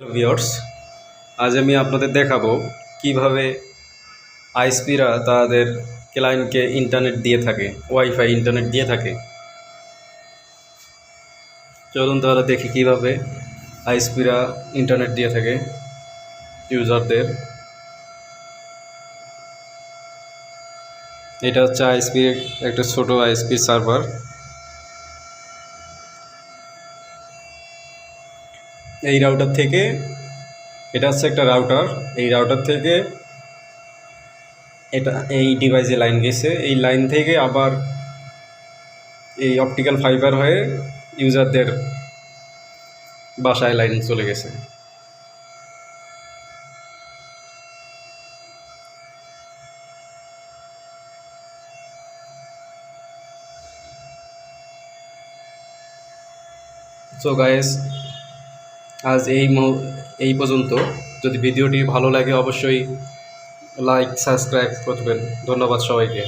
Viewers আজ আমি আপনাদের দেখাবো কীভাবে আইসপিরা তাদের ক্লায়েন্টকে ইন্টারনেট দিয়ে থাকে, ওয়াইফাই ইন্টারনেট দিয়ে থাকে। চলুন তাহলে দেখি কীভাবে আইসপিরা ইন্টারনেট দিয়ে থাকে ইউজারদের। এটা হচ্ছে আইসপির একটা ছোট আইসপি সার্ভার। এই রাউটার থেকে, এটা হচ্ছে একটা রাউটার এই রাউটার থেকে এটা, এই ডিভাইসে লাইন গেছে। এই লাইন থেকে আবার এই অপটিক্যাল ফাইবার হয়ে ইউজারদের বাসায় লাইন চলে গেছে। সো গাইস আজ এই এই পর্যন্ত। যদি ভিডিওটি ভালো লাগে অবশ্যই লাইক সাবস্ক্রাইব করবেন। ধন্যবাদ সবাইকে।